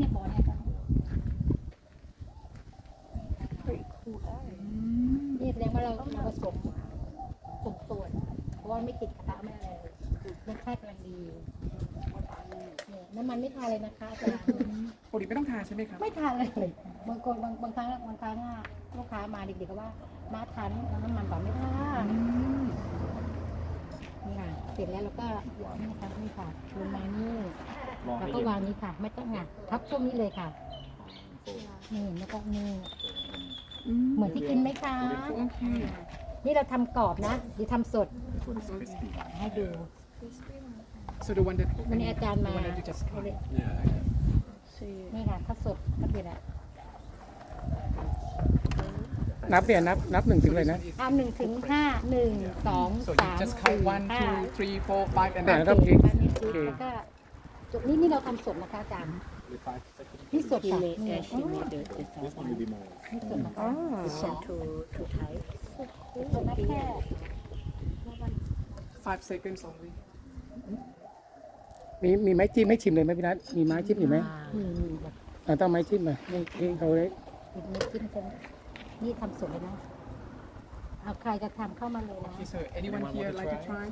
เนี่ยบอเนี่ยครับนี่แสดงว่าเราเราผสมสมส่วน เพราะว่าไม่ติดกระทะไม่อะไรเลยรสชาติกำลังดีเนี่ยน้ำมันไม่ทาเลยนะคะอาจารย์ปกติไม่ต้องทาใช่ไหมครับไม่ทาเลย บางคนบางบางครั้งบางครั้งลูกค้ามาเด็กๆก็ว่า มาทานน้ำมันบอกไม่ทานี่ค่ะเสร็จแล้วเราก็นี่ค่ะนี่ค่ะลงมานี่ แล้วก็วางนี้ค่ะ ไม่ต้องอะทับช่วงนี้เลยค่ะนี่แล้วก็นี่เหมือนที่กินไหมคะโอเคนี่เราทำกรอบนะหรือทำสดให้ดู so the one that วันนี้อาจารย์มา the one that you just เอาเลยนี่ค่ะถ้าสดก็เด็ดอะนับเนี่ยนับนับหนึ่งถึงเลยนะ ทำหนึ่งถึงห้าหนึ่งสอง so สา you ม just สี่ count one ห้า two three four five and อ่า then แล้วก็พริกอันนี้พริกโอเคแล้วก็ จุดนี้นี่เราทำสดนะคะอาจารย์นี่สดค่ะนี่นี่สดนะคะ to to Thai. สดนะแค่ five seconds only มีมีไม้จิ้มให้ชิมเลยไหมพี่นัทมีไม้จิ้มอยู่ไหมนี่นี่แบบอ่าต้องไม้จิ้มมานี่นี่เขาเลยนี่จิ้มกันนี่ทำสดเลยนะ เอาใครจะทำเข้ามาเลยนะ okay so anyone here like to try